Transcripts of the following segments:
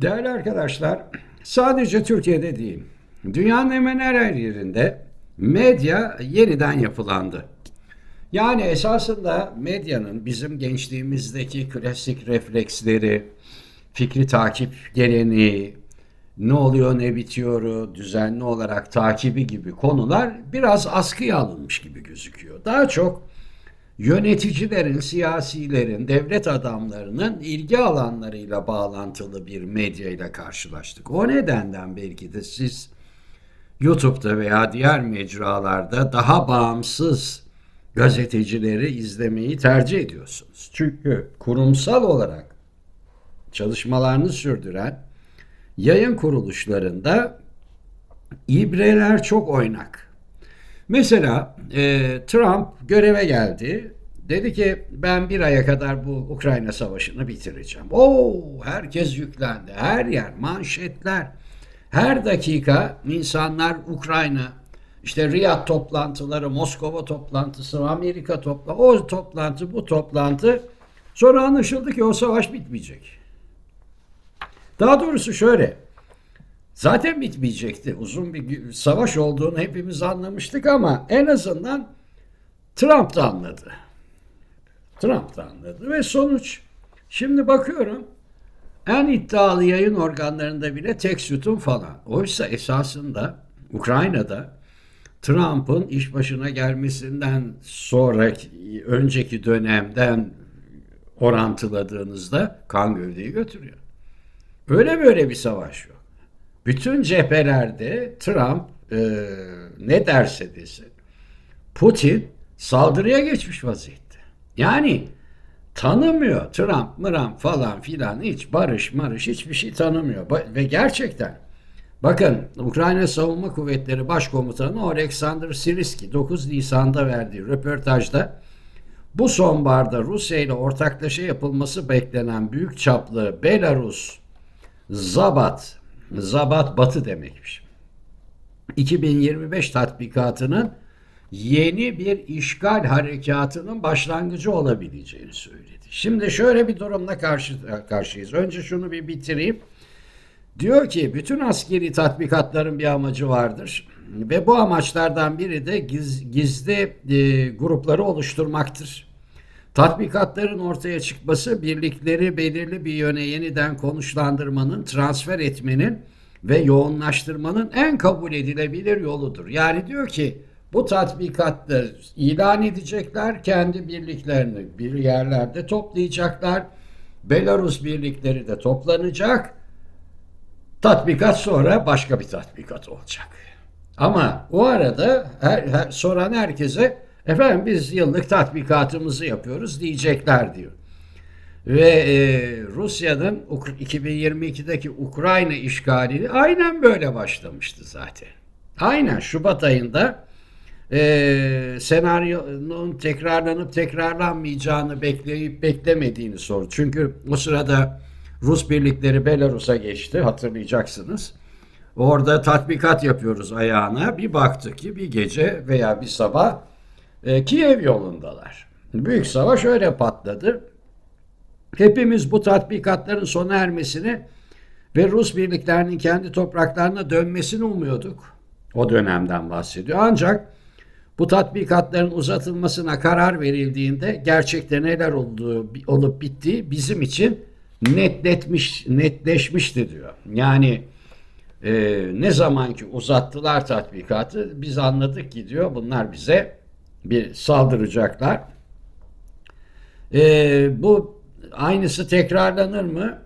Değerli arkadaşlar, sadece Türkiye'de değil, dünyanın hemen her yerinde medya yeniden yapılandı. Yani esasında medyanın bizim gençliğimizdeki klasik refleksleri, fikri takip geleneği, ne oluyor ne bitiyoru düzenli olarak takibi gibi konular biraz askıya alınmış gibi gözüküyor. Daha çok yöneticilerin, siyasilerin, devlet adamlarının ilgi alanlarıyla bağlantılı bir medya ile karşılaştık. O nedenden belki de siz YouTube'da veya diğer mecralarda daha bağımsız gazetecileri izlemeyi tercih ediyorsunuz. Çünkü kurumsal olarak çalışmalarını sürdüren yayın kuruluşlarında ibreler çok oynak. Mesela e, Trump göreve geldi. Dedi ki ben bir aya kadar bu Ukrayna savaşını bitireceğim. Oo herkes yüklendi. Her yer manşetler. Her dakika insanlar Ukrayna işte Riyad toplantıları, Moskova toplantısı, Amerika toplantısı, o toplantı, bu toplantı. Sonra anlaşıldı ki o savaş bitmeyecek. Daha doğrusu şöyle. Zaten bitmeyecekti. Uzun bir savaş olduğunu hepimiz anlamıştık ama en azından Trump da anladı. Trump da anladı ve sonuç şimdi bakıyorum en iddialı yayın organlarında bile tek sütun falan. Oysa esasında Ukrayna'da Trump'ın iş başına gelmesinden sonraki önceki dönemden orantıladığınızda kan gövdeyi götürüyor. Öyle böyle bir savaş yok. Bütün cephelerde Trump e, ne derse desin Putin saldırıya geçmiş vaziyette. Yani tanımıyor Trump, Mıram falan filan hiç barış marış hiçbir şey tanımıyor. Ve gerçekten bakın Ukrayna Savunma Kuvvetleri Başkomutanı Alexander Siriski 9 Nisan'da verdiği röportajda bu sonbaharda Rusya ile ortaklaşa yapılması beklenen büyük çaplı Belarus Zabat Zabat Batı demekmiş. 2025 tatbikatının yeni bir işgal harekatının başlangıcı olabileceğini söyledi. Şimdi şöyle bir durumla karşı karşıyız. Önce şunu bir bitireyim. Diyor ki bütün askeri tatbikatların bir amacı vardır ve bu amaçlardan biri de giz, gizli e, grupları oluşturmaktır. Tatbikatların ortaya çıkması birlikleri belirli bir yöne yeniden konuşlandırmanın, transfer etmenin ve yoğunlaştırmanın en kabul edilebilir yoludur. Yani diyor ki bu tatbikatta ilan edecekler, kendi birliklerini bir yerlerde toplayacaklar. Belarus birlikleri de toplanacak. Tatbikat sonra başka bir tatbikat olacak. Ama o arada her, her, soran herkese Efendim biz yıllık tatbikatımızı yapıyoruz diyecekler diyor. Ve e, Rusya'nın 2022'deki Ukrayna işgalini aynen böyle başlamıştı zaten. Aynen Şubat ayında e, senaryonun tekrarlanıp tekrarlanmayacağını bekleyip beklemediğini sordu. Çünkü o sırada Rus birlikleri Belarus'a geçti hatırlayacaksınız. Orada tatbikat yapıyoruz ayağına. Bir baktık ki bir gece veya bir sabah e, Kiev yolundalar. Büyük savaş öyle patladı. Hepimiz bu tatbikatların sona ermesini ve Rus birliklerinin kendi topraklarına dönmesini umuyorduk. O dönemden bahsediyor. Ancak bu tatbikatların uzatılmasına karar verildiğinde gerçekten neler olduğu olup bittiği bizim için netletmiş netleşmişti diyor. Yani e, ne zaman ki uzattılar tatbikatı biz anladık ki diyor bunlar bize bir saldıracaklar. E, bu aynısı tekrarlanır mı?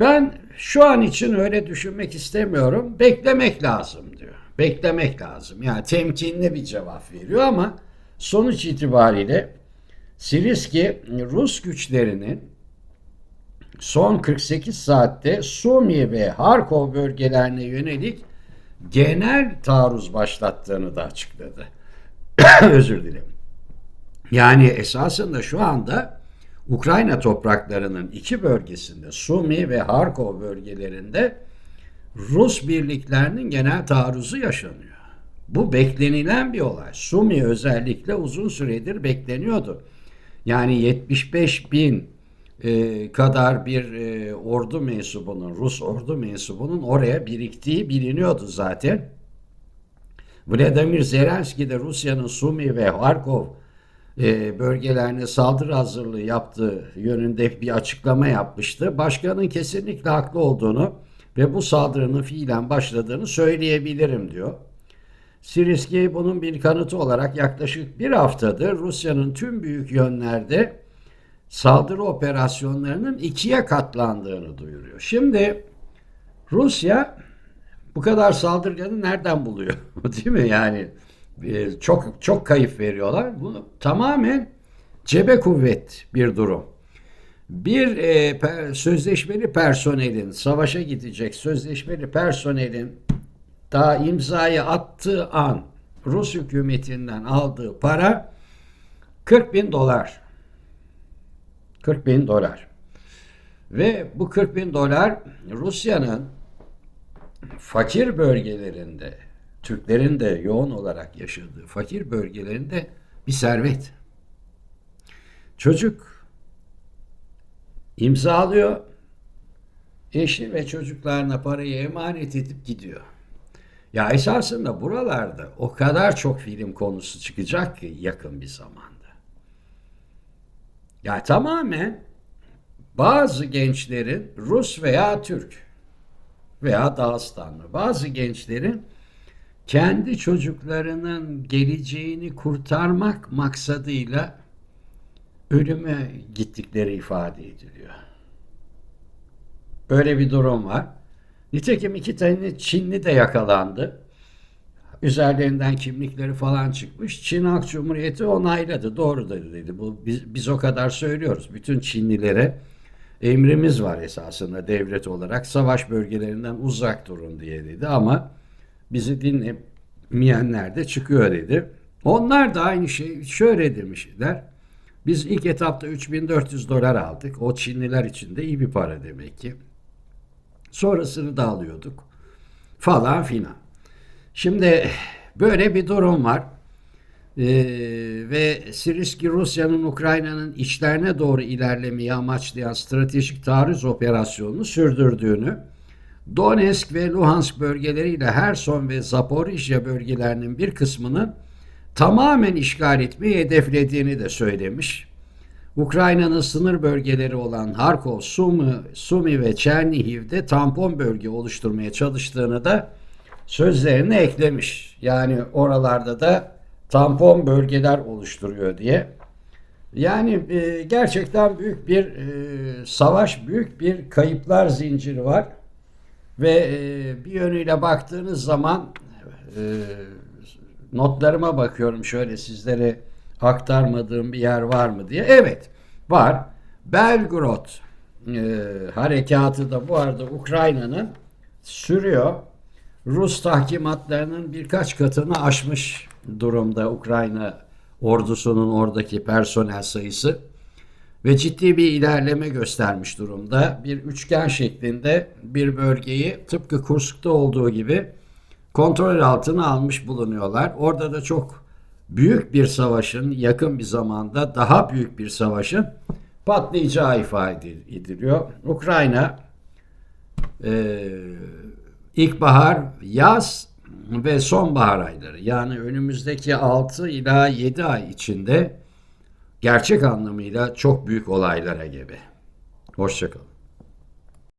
Ben şu an için öyle düşünmek istemiyorum. Beklemek lazım diyor. Beklemek lazım. Yani temkinli bir cevap veriyor ama sonuç itibariyle Siriski Rus güçlerinin son 48 saatte Sumi ve Harkov bölgelerine yönelik genel taarruz başlattığını da açıkladı. Özür dilerim. Yani esasında şu anda Ukrayna topraklarının iki bölgesinde Sumi ve Harkov bölgelerinde Rus birliklerinin genel taarruzu yaşanıyor. Bu beklenilen bir olay. Sumi özellikle uzun süredir bekleniyordu. Yani 75 bin e, kadar bir e, ordu mensubunun, Rus ordu mensubunun oraya biriktiği biliniyordu zaten. Vladimir Zelenski de Rusya'nın Sumi ve Harkov e, bölgelerine saldırı hazırlığı yaptığı yönünde bir açıklama yapmıştı. Başkanın kesinlikle haklı olduğunu ve bu saldırının fiilen başladığını söyleyebilirim diyor. Siriski bunun bir kanıtı olarak yaklaşık bir haftadır Rusya'nın tüm büyük yönlerde saldırı operasyonlarının ikiye katlandığını duyuruyor. Şimdi Rusya bu kadar saldırganı nereden buluyor? Değil mi? Yani e, çok çok kayıp veriyorlar. Bu tamamen cebe kuvvet bir durum. Bir e, per- sözleşmeli personelin savaşa gidecek sözleşmeli personelin daha imzayı attığı an Rus hükümetinden aldığı para 40 bin dolar. 40 bin dolar. Ve bu 40 bin dolar Rusya'nın fakir bölgelerinde, Türklerin de yoğun olarak yaşadığı fakir bölgelerinde bir servet. Çocuk imzalıyor, eşi ve çocuklarına parayı emanet edip gidiyor. Ya esasında buralarda o kadar çok film konusu çıkacak ki yakın bir zamanda. Ya tamamen bazı gençlerin Rus veya Türk veya Dağıstanlı bazı gençlerin kendi çocuklarının geleceğini kurtarmak maksadıyla ölüme gittikleri ifade ediliyor. Böyle bir durum var. Nitekim iki tane Çinli de yakalandı. Üzerlerinden kimlikleri falan çıkmış. Çin Halk Cumhuriyeti onayladı. Doğru da dedi. Bu, biz, biz o kadar söylüyoruz. Bütün Çinlilere emrimiz var esasında devlet olarak. Savaş bölgelerinden uzak durun diye dedi ama bizi dinlemeyenler de çıkıyor dedi. Onlar da aynı şey şöyle demişler. Biz ilk etapta 3400 dolar aldık. O Çinliler için de iyi bir para demek ki. Sonrasını da alıyorduk. Falan filan. Şimdi böyle bir durum var. Ee, ve Siriski Rusya'nın Ukrayna'nın içlerine doğru ilerlemeyi amaçlayan stratejik taarruz operasyonunu sürdürdüğünü, Donetsk ve Luhansk bölgeleriyle Herson ve Zaporijya bölgelerinin bir kısmını tamamen işgal etmeyi hedeflediğini de söylemiş. Ukrayna'nın sınır bölgeleri olan Harkov, Sumi, Sumi ve Çernihiv'de tampon bölge oluşturmaya çalıştığını da sözlerine eklemiş. Yani oralarda da tampon bölgeler oluşturuyor diye. Yani e, gerçekten büyük bir e, savaş, büyük bir kayıplar zinciri var. Ve e, bir yönüyle baktığınız zaman e, notlarıma bakıyorum şöyle sizlere aktarmadığım bir yer var mı diye. Evet var. Belgrod e, harekatı da bu arada Ukrayna'nın sürüyor. Rus tahkimatlarının birkaç katını aşmış durumda Ukrayna ordusunun oradaki personel sayısı ve ciddi bir ilerleme göstermiş durumda. Bir üçgen şeklinde bir bölgeyi tıpkı Kursk'ta olduğu gibi kontrol altına almış bulunuyorlar. Orada da çok büyük bir savaşın yakın bir zamanda daha büyük bir savaşın patlayacağı ifade ediliyor. Ukrayna e, ilkbahar, yaz ve sonbahar ayları yani önümüzdeki 6 ila 7 ay içinde gerçek anlamıyla çok büyük olaylara gebe. Hoşçakalın.